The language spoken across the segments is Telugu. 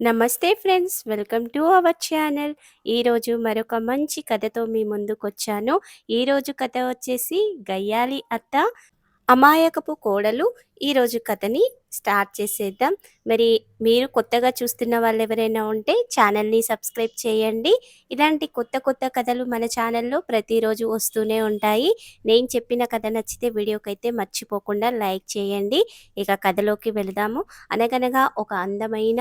నమస్తే friends welcome to our channel. ఈరోజు మరొక మంచి కథతో మీ ముందుకొచ్చాను. ఈరోజు కథ వచ్చేసి గయ్యాలి అత్త అమాయకపు కోడలు ఈరోజు కథని స్టార్ట్ చేసేద్దాం. మరి మీరు కొత్తగా చూస్తున్న వాళ్ళు ఎవరైనా ఉంటే ఛానల్ని సబ్స్క్రైబ్ చేయండి. ఇలాంటి కొత్త కొత్త కథలు మన ఛానల్లో ప్రతిరోజు వస్తూనే ఉంటాయి. నేను చెప్పిన కథ నచ్చితే వీడియోకైతే మర్చిపోకుండా లైక్ చేయండి. ఇక కథలోకి వెళదాము. అనగనగా ఒక అందమైన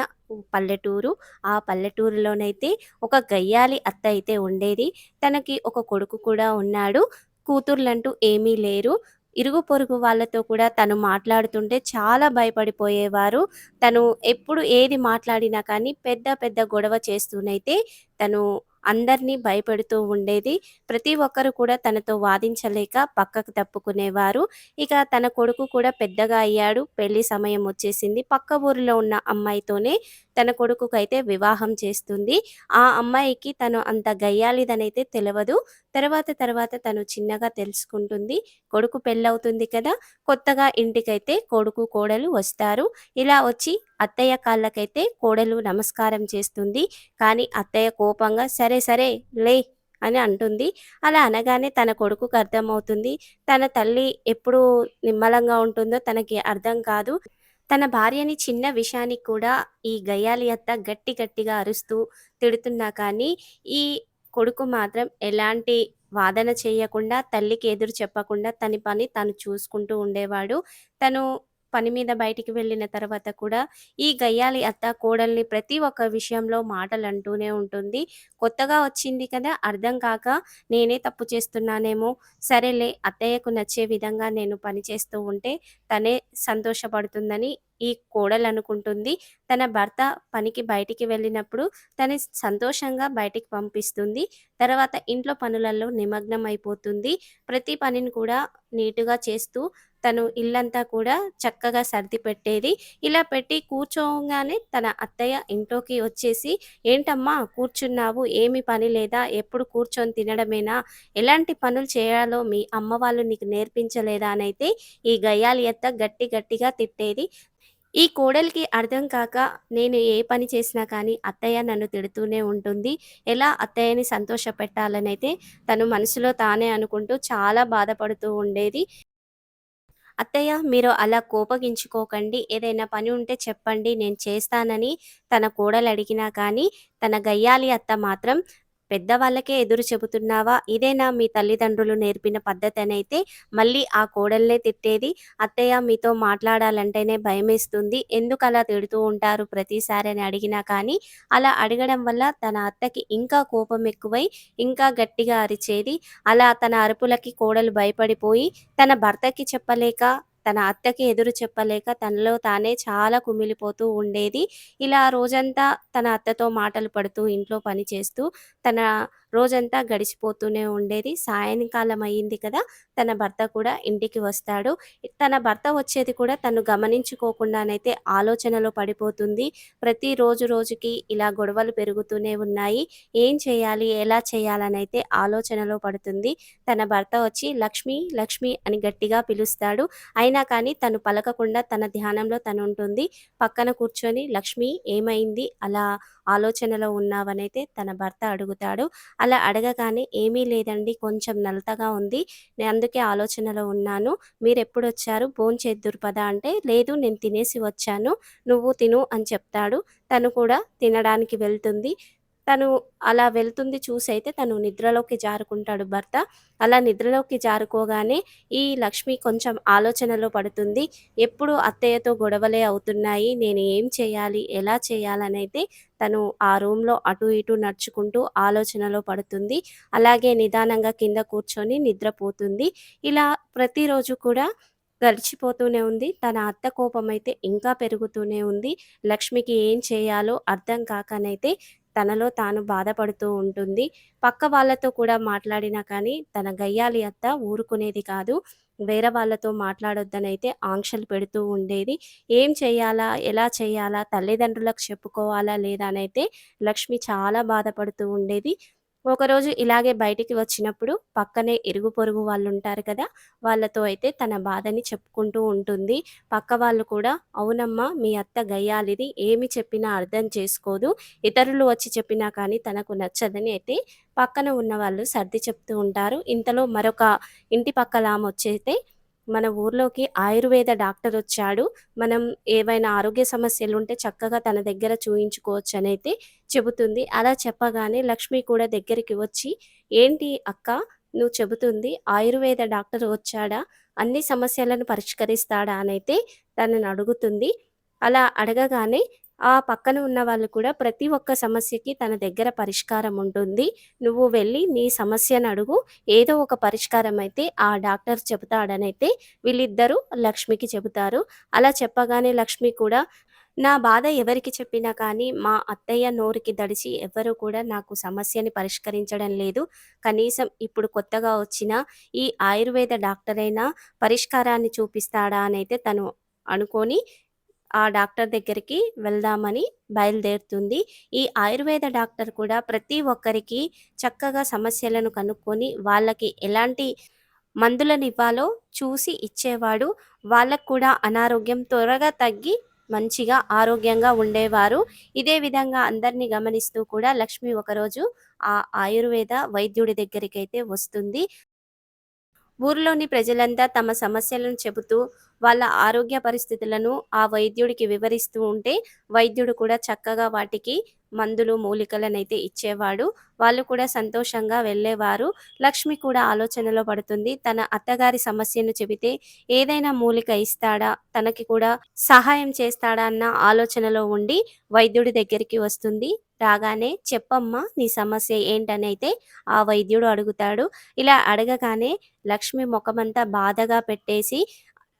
పల్లెటూరు. ఆ పల్లెటూరులోనైతే ఒక గయ్యాలి అత్త అయితే ఉండేది. తనకి ఒక కొడుకు కూడా ఉన్నాడు. కూతుర్లంటూ ఏమీ లేరు. ఇరుగు పొరుగు వాళ్ళతో కూడా తను మాట్లాడుతుంటే చాలా భయపడిపోయేవారు. తను ఎప్పుడు ఏది మాట్లాడినా కానీ పెద్ద పెద్ద గొడవ చేస్తూనైతే తను అందరినీ భయపెడుతూ ఉండేది. ప్రతి ఒక్కరు కూడా తనతో వాదించలేక పక్కకు తప్పుకునేవారు. ఇక తన కొడుకు కూడా పెద్దగా అయ్యాడు. పెళ్ళి సమయం వచ్చేసింది. పక్క ఊరిలో ఉన్న అమ్మాయితోనే తన కొడుకుకైతే వివాహం చేస్తుంది. ఆ అమ్మాయికి తను అంత గయ్యాలిదనైతే తెలియదు తర్వాత తర్వాత తను చిన్నగా తెలుసుకుంటుంది. కొడుకు పెళ్ళవుతుంది కదా కొత్తగా ఇంటికైతే కొడుకు కోడలు వస్తారు. ఇలా వచ్చి అత్తయ్య కాళ్ళకైతే కోడలు నమస్కారం చేస్తుంది. కానీ అత్తయ్య కోపంగా సరే సరే లే అని అంటుంది. అలా అనగానే తన కొడుకుకు అర్థమవుతుంది. తన తల్లి ఎప్పుడు నిమ్మలంగా ఉంటుందో తనకి అర్థం కాదు. తన భార్యని చిన్న విషయానికి కూడా ఈ గయ్యాలి అత్త గట్టి గట్టిగా అరుస్తూ తిడుతున్నా కానీ ఈ కొడుకు మాత్రం ఎలాంటి వాదన చేయకుండా తల్లికి ఎదురు చెప్పకుండా తన పని తను చూసుకుంటూ ఉండేవాడు. తను పని మీద బయటికి వెళ్ళిన తర్వాత కూడా ఈ గయ్యాలి అత్త కోడల్ని ప్రతి ఒక్క విషయంలో మాటలు అంటూనే ఉంటుంది. కొత్తగా వచ్చింది కదా అర్థం కాక నేనే తప్పు చేస్తున్నానేమో సరేలే అత్తయ్యకు నచ్చే విధంగా నేను పని చేస్తూ ఉంటే తనే సంతోషపడుతుందని ఈ కోడలు అనుకుంటుంది. తన భర్త పనికి బయటికి వెళ్ళినప్పుడు తను సంతోషంగా బయటికి పంపిస్తుంది. తర్వాత ఇంట్లో పనులలో నిమగ్నం అయిపోతుంది ప్రతి పనిని కూడా నీటుగా చేస్తూ తను ఇల్లంతా కూడా చక్కగా సర్ది పెట్టేది. ఇలా పెట్టి కూర్చోగానే తన అత్తయ్య ఇంట్లోకి వచ్చేసి ఏంటమ్మా కూర్చున్నావు? ఏమి పని లేదా? ఎప్పుడు కూర్చొని తినడమేనా? ఎలాంటి పనులు చేయాలో మీ అమ్మ వాళ్ళు నీకు నేర్పించలేదా? అని అయితే ఈ గయ్యాలి అత్త గట్టి గట్టిగా తిట్టేది. ఈ కోడలికి అర్థం కాక నేను ఏ పని చేసినా కానీ అత్తయ్య నన్ను తిడుతూనే ఉంటుంది. ఎలా అత్తయ్యని సంతోష పెట్టాలనైతే తను మనసులో తానే అనుకుంటూ చాలా బాధపడుతూ ఉండేది. అత్తయ్య మీరు అలా కోపగించుకోకండి. ఏదైనా పని ఉంటే చెప్పండి. నేను చేస్తానని తన కోడలు అడిగినా కానీ తన గయ్యాలి అత్త మాత్రం పెద్దవాళ్ళకే ఎదురు చెబుతున్నావా? ఇదేనా మీ తల్లిదండ్రులు నేర్పిన పద్ధతి అయితే మళ్ళీ ఆ కోడల్నే తిట్టేది? అత్తయ్య మీతో మాట్లాడాలంటేనే భయమేస్తుంది. ఎందుకు అలా తిడుతూ ఉంటారు ప్రతిసారి అని అడిగినా కానీ అలా అడగడం వల్ల తన అత్తకి ఇంకా కోపం ఎక్కువై ఇంకా గట్టిగా అరిచేది. అలా తన అరుపులకి కోడలు భయపడిపోయి తన భర్తకి చెప్పలేక తన అత్తకి ఎదురు చెప్పలేక తనలో తానే చాలా కుమిలిపోతూ ఉండేది. ఇలా రోజంతా తన అత్తతో మాటలు పడుతూ ఇంట్లో పని చేస్తూ తన రోజంతా గడిచిపోతూనే ఉండేది. సాయంకాలం అయ్యింది కదా తన భర్త కూడా ఇంటికి వస్తాడు. తన భర్త వచ్చేది కూడా తను గమనించుకోకుండానైతే ఆలోచనలో పడిపోతుంది. ప్రతి రోజు రోజుకి ఇలా గొడవలు పెరుగుతూనే ఉన్నాయి. ఏం చేయాలి ఎలా చేయాలనైతే ఆలోచనలో పడుతుంది. తన భర్త వచ్చి లక్ష్మి లక్ష్మి అని గట్టిగా పిలుస్తాడు. అయినా కానీ తను పలకకుండా తన ధ్యానంలో తను ఉంటుంది. పక్కన కూర్చొని లక్ష్మి ఏమైంది? అలా ఆలోచనలో ఉన్నావనైతే? తన భర్త అడుగుతాడు. అలా అడగగానే ఏమీ లేదండి కొంచెం నలతగా ఉంది. నేను అందుకే ఆలోచనలో ఉన్నాను. మీరు ఎప్పుడు వచ్చారు భోన్ చేద్దురు పదా అంటే లేదు నేను తినేసి వచ్చాను. నువ్వు తిను అని చెప్తాడు. తను కూడా తినడానికి వెళ్తుంది. తను అలా వెళ్తుంది చూసైతే తను నిద్రలోకి జారుకుంటాడు భర్త. అలా నిద్రలోకి జారుకోగానే ఈ లక్ష్మి కొంచెం ఆలోచనలో పడుతుంది. ఎప్పుడు అత్తయ్యతో గొడవలే అవుతున్నాయి నేను ఏం చేయాలి ఎలా చేయాలనైతే తను ఆ రూమ్లో అటు ఇటు నడుచుకుంటూ ఆలోచనలో పడుతుంది. అలాగే నిదానంగా కింద కూర్చొని నిద్రపోతుంది. ఇలా ప్రతిరోజు కూడా గడిచిపోతూనే ఉంది. తన అత్త కోపం అయితే ఇంకా పెరుగుతూనే ఉంది. లక్ష్మికి ఏం చేయాలో అర్థం కాకనైతే తనలో తాను బాధపడుతూ ఉంటుంది. పక్క వాళ్ళతో కూడా మాట్లాడినా కానీ తన గయ్యాలి అత్త ఊరుకునేది కాదు. వేరే వాళ్ళతో మాట్లాడొద్దనైతే ఆంక్షలు పెడుతూ ఉండేది. ఏం చేయాలా? ఎలా చేయాలా? తల్లిదండ్రులకు చెప్పుకోవాలా లేదా? అనైతే లక్ష్మి చాలా బాధపడుతూ ఉండేది. ఒకరోజు ఇలాగే బయటికి వచ్చినప్పుడు పక్కనే ఇరుగు పొరుగు వాళ్ళు ఉంటారు కదా వాళ్ళతో అయితే తన బాధని చెప్పుకుంటూ ఉంటుంది. పక్క వాళ్ళు కూడా అవునమ్మా మీ అత్త గయ్యాలిది ఏమి చెప్పినా అర్థం చేసుకోదు. ఇతరులు వచ్చి చెప్పినా కానీ తనకు నచ్చదని అయితే పక్కన ఉన్న వాళ్ళు సర్ది చెప్తూ ఉంటారు. ఇంతలో మరొక ఇంటి పక్కల ఆమె వచ్చైతే మన ఊర్లోకి ఆయుర్వేద డాక్టర్ వచ్చాడు. మనం ఏవైనా ఆరోగ్య సమస్యలు ఉంటే చక్కగా తన దగ్గర చూయించుకోవచ్చు అని అయితే చెబుతుంది. అలా చెప్పగానే లక్ష్మి కూడా దగ్గరికి వచ్చి ఏంటి అక్క నువ్వు చెబుతుంది ఆయుర్వేద డాక్టర్ వచ్చాడా? అన్ని సమస్యలను పరిష్కరిస్తాడా? అనైతే తనని అడుగుతుంది. అలా అడగగానే ఆ పక్కన ఉన్న వాళ్ళు కూడా ప్రతి ఒక్క సమస్యకి తన దగ్గర పరిష్కారం ఉంటుంది. నువ్వు వెళ్ళి నీ సమస్యను అడుగు. ఏదో ఒక పరిష్కారం అయితే ఆ డాక్టర్ చెబుతాడనైతే వీళ్ళిద్దరూ లక్ష్మికి చెబుతారు. అలా చెప్పగానే లక్ష్మి కూడా నా బాధ ఎవరికి చెప్పినా కానీ మా అత్తయ్య నోరుకి దడిచి ఎవరు కూడా నాకు సమస్యని పరిష్కరించడం లేదు. కనీసం ఇప్పుడు కొత్తగా వచ్చిన ఈ ఆయుర్వేద డాక్టర్ అయినా పరిష్కారాన్ని చూపిస్తాడా? అని అయితే తను అనుకొని ఆ డాక్టర్ దగ్గరికి వెళ్దామని బయలుదేరుతుంది. ఈ ఆయుర్వేద డాక్టర్ కూడా ప్రతి ఒక్కరికి చక్కగా సమస్యలను కనుక్కొని వాళ్ళకి ఎలాంటి మందులను ఇవ్వాలో చూసి ఇచ్చేవాడు. వాళ్ళకు కూడా అనారోగ్యం త్వరగా తగ్గి మంచిగా ఆరోగ్యంగా ఉండేవారు. ఇదే విధంగా అందరినీ గమనిస్తూ కూడా లక్ష్మి ఒకరోజు ఆ ఆయుర్వేద వైద్యుడి దగ్గరికి అయితే వస్తుంది. ఊరిలోని ప్రజలంతా తమ సమస్యలను చెబుతూ వాళ్ళ ఆరోగ్య పరిస్థితులను ఆ వైద్యుడికి వివరిస్తూ ఉంటే వైద్యుడు కూడా చక్కగా వాటికి మందులు మూలికలనైతే ఇచ్చేవాడు. వాళ్ళు కూడా సంతోషంగా వెళ్ళేవారు. లక్ష్మి కూడా ఆలోచనలో పడుతుంది. తన అత్తగారి సమస్యను చెబితే ఏదైనా మూలిక ఇస్తాడా? తనకి కూడా సహాయం చేస్తాడా? అన్న ఆలోచనలో ఉండి వైద్యుడి దగ్గరికి వస్తుంది. రాగానే చెప్పమ్మా నీ సమస్య ఏంటని అయితే ఆ వైద్యుడు అడుగుతాడు. ఇలా అడగగానే లక్ష్మి ముఖమంతా బాధగా పెట్టేసి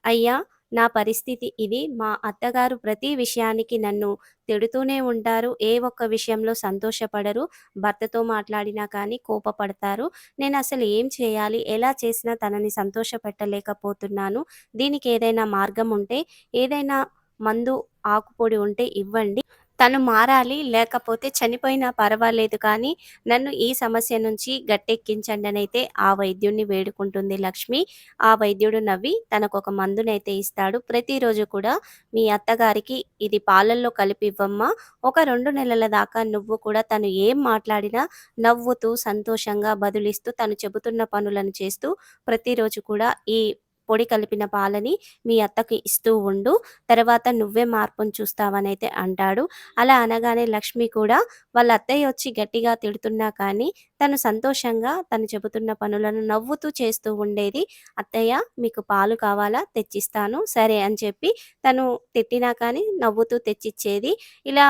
అయ్యా నా పరిస్థితి ఇది. మా అత్తగారు ప్రతి విషయానికి నన్ను తిడుతూనే ఉంటారు. ఏ ఒక్క విషయంలో సంతోషపడరు. భర్తతో మాట్లాడినా కానీ కోపపడతారు. నేను అసలు ఏం చేయాలి? ఎలా చేసినా తనని సంతోషపెట్టలేకపోతున్నాను. దీనికి ఏదైనా మార్గం ఉంటే ఏదైనా మందు ఆకుపొడి ఉంటే ఇవ్వండి. తను మారాలి లేకపోతే చనిపోయినా పర్వాలేదు కానీ నన్ను ఈ సమస్య నుంచి గట్టెక్కించండి అని అయితే ఆ వైద్యుడిని వేడుకుంటుంది లక్ష్మి. ఆ వైద్యుడు నవ్వి తనకు ఒక మందునైతే ఇస్తాడు. ప్రతిరోజు కూడా మీ అత్తగారికి ఇది పాలల్లో కలిపి ఇవ్వమ్మా. ఒక రెండు నెలల దాకా నువ్వు కూడా తను ఏం మాట్లాడినా నవ్వుతూ సంతోషంగా బదులిస్తూ తను చెబుతున్న పనులను చేస్తూ ప్రతిరోజు కూడా ఈ పొడి కలిపిన పాలని మీ అత్తకి ఇస్తూ ఉండు. తర్వాత నువ్వే మార్పును చూస్తావని అయితే అంటాడు. అలా అనగానే లక్ష్మి కూడా వాళ్ళ అత్తయ్య వచ్చి గట్టిగా తిడుతున్నా కానీ తను సంతోషంగా తను చెబుతున్న పనులను నవ్వుతూ చేస్తూ ఉండేది. అత్తయ్య మీకు పాలు కావాలా? తెచ్చిస్తాను. సరే అని చెప్పి తను తిట్టినా కానీ నవ్వుతూ తెచ్చిచ్చేది. ఇలా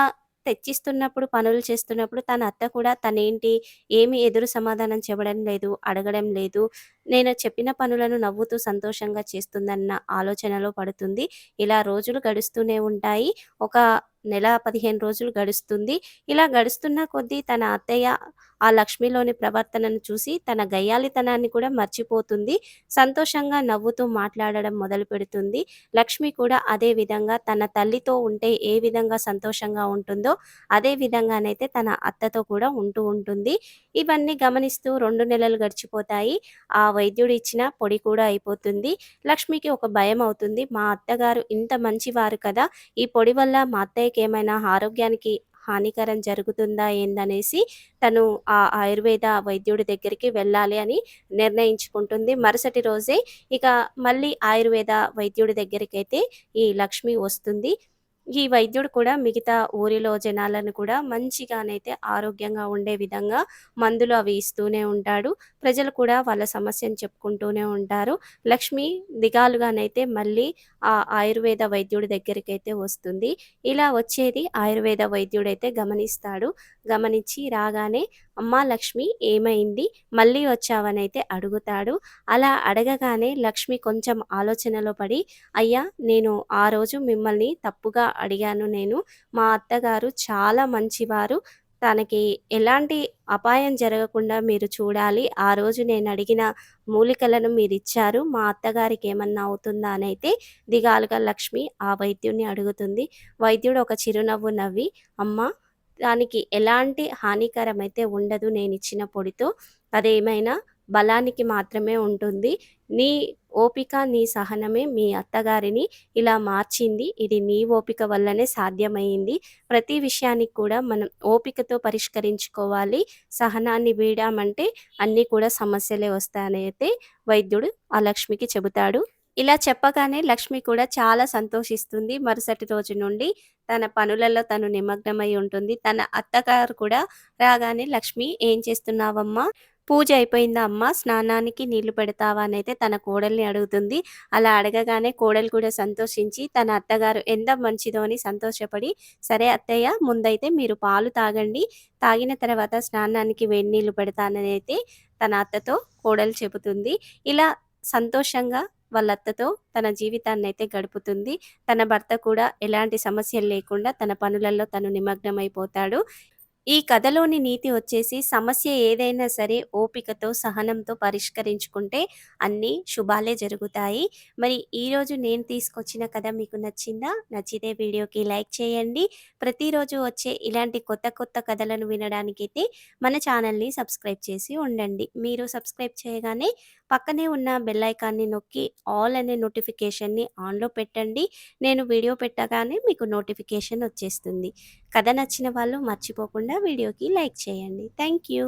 తెచ్చిస్తున్నప్పుడు పనులు చేస్తున్నప్పుడు తన అత్త కూడా తనేంటి ఏమి ఎదురు సమాధానం చెప్పడం లేదు అడగడం లేదు నేను చెప్పిన పనులను నవ్వుతూ సంతోషంగా చేస్తుందన్న ఆలోచనలో పడుతుంది. ఇలా రోజులు గడుస్తూనే ఉంటాయి. ఒక నెల పదిహేను రోజులు గడుస్తుంది. ఇలా గడుస్తున్న కొద్దీ తన అత్తయ్య ఆ లక్ష్మిలోని ప్రవర్తనను చూసి తన గయ్యాలితనాన్ని కూడా మర్చిపోతుంది. సంతోషంగా నవ్వుతూ మాట్లాడడం మొదలు పెడుతుంది. లక్ష్మి కూడా అదే విధంగా తన తల్లితో ఉంటే ఏ విధంగా సంతోషంగా ఉంటుందో అదే విధంగానైతే తన అత్తతో కూడా ఉంటూ ఉంటుంది. ఇవన్నీ గమనిస్తూ రెండు నెలలు గడిచిపోతాయి. ఆ వైద్యుడు ఇచ్చిన పొడి కూడా అయిపోతుంది. లక్ష్మికి ఒక భయం అవుతుంది. మా అత్తగారు ఇంత మంచివారు కదా ఈ పొడి వల్ల మా అత్తయ్యకి ఏమైనా ఆరోగ్యానికి హానికరం జరుగుతుందా ఏందనేసి తను ఆ ఆయుర్వేద వైద్యుడి దగ్గరికి వెళ్ళాలి అని నిర్ణయించుకుంటుంది. మరుసటి రోజే ఇక మళ్ళీ ఆయుర్వేద వైద్యుడి దగ్గరికి అయితే ఈ లక్ష్మి వస్తుంది. ఈ వైద్యుడు కూడా మిగతా ఊరిలో జనాలను కూడా మంచిగానైతే ఆరోగ్యంగా ఉండే విధంగా మందులు అవి ఇస్తూనే ఉంటాడు. ప్రజలు కూడా వాళ్ళ సమస్యను చెప్పుకుంటూనే ఉంటారు. లక్ష్మి దిగాలుగానైతే మళ్ళీ ఆ ఆయుర్వేద వైద్యుడి దగ్గరికి అయితే వస్తుంది. ఇలా వచ్చేది ఆయుర్వేద వైద్యుడైతే గమనిస్తాడు. గమనించి రాగానే అమ్మా లక్ష్మి ఏమైంది? మళ్ళీ వచ్చావనైతే అడుగుతాడు. అలా అడగగానే లక్ష్మి కొంచెం ఆలోచనలో పడి అయ్యా నేను ఆ రోజు మిమ్మల్ని తప్పుగా అడిగాను నేను. మా అత్తగారు చాలా మంచివారు. తనకి ఎలాంటి అపాయం జరగకుండా మీరు చూడాలి. ఆ రోజు నేను అడిగిన మూలికలను మీరు ఇచ్చారు మా అత్తగారికి ఏమన్నా అవుతుందా అని అయితే దిగాలుగా లక్ష్మి ఆ వైద్యుడిని అడుగుతుంది. వైద్యుడు ఒక చిరునవ్వు నవ్వి అమ్మ దానికి ఎలాంటి హానికరమైతే ఉండదు. నేను ఇచ్చిన పొడితో. అదేమైనా బలానికి మాత్రమే ఉంటుంది. నీ ఓపిక, నీ సహనమే మీ అత్తగారిని ఇలా మార్చింది. ఇది నీ ఓపిక వల్లనే సాధ్యమైంది ప్రతి విషయానికి కూడా మనం ఓపికతో పరిష్కరించుకోవాలి. సహనాన్ని వీడామంటే అన్నీ కూడా సమస్యలే వస్తాయనైతే వైద్యుడు ఆ లక్ష్మికి చెబుతాడు. ఇలా చెప్పగానే లక్ష్మి కూడా చాలా సంతోషిస్తుంది. మరుసటి రోజు నుండి తన పనులలో తను నిమగ్నమై ఉంటుంది. తన అత్తగారు కూడా రాగానే "లక్ష్మి ఏం చేస్తున్నావమ్మా? పూజ అయిపోయిందా అమ్మ స్నానానికి నీళ్ళు పెడతావా?" అనైతే తన కోడల్ని అడుగుతుంది. అలా అడగగానే కోడలు కూడా సంతోషించి తన అత్తగారు ఎంత మంచిదో అని సంతోషపడి "సరే అత్తయ్య ముందైతే మీరు పాలు తాగండి. తాగిన తర్వాత స్నానానికి వేడి నీళ్ళు పెడతాననైతే తన అత్తతో కోడలు చెబుతుంది. ఇలా సంతోషంగా వాళ్ళ అత్తతో తన జీవితాన్నైతే గడుపుతుంది. తన భర్త కూడా ఎలాంటి సమస్యలు లేకుండా తన పనులలో తను నిమగ్నమైపోతాడు. ఈ కథలోని నీతి వచ్చేసి సమస్య ఏదైనా సరే ఓపికతో, సహనంతో పరిష్కరించుకుంటే అన్నీ శుభాలే జరుగుతాయి. మరి ఈరోజు నేను తీసుకొచ్చిన కథ మీకు నచ్చిందా? నచ్చితే వీడియోకి లైక్ చేయండి. ప్రతిరోజు వచ్చే ఇలాంటి కొత్త కొత్త కథలను వినడానికైతే మన ఛానల్‌ని సబ్స్క్రైబ్ చేసి ఉండండి. మీరు సబ్స్క్రైబ్ చేయగానే పక్కనే ఉన్న బెల్ ఐకాన్‌ని నొక్కి ఆల్ అనే నోటిఫికేషన్‌ని ఆన్‌లో పెట్టండి. నేను వీడియో పెట్టగానే మీకు నోటిఫికేషన్ వచ్చేస్తుంది. కథ నచ్చిన వాళ్ళు మర్చిపోకుండా వీడియోకి లైక్ చేయండి. Thank you.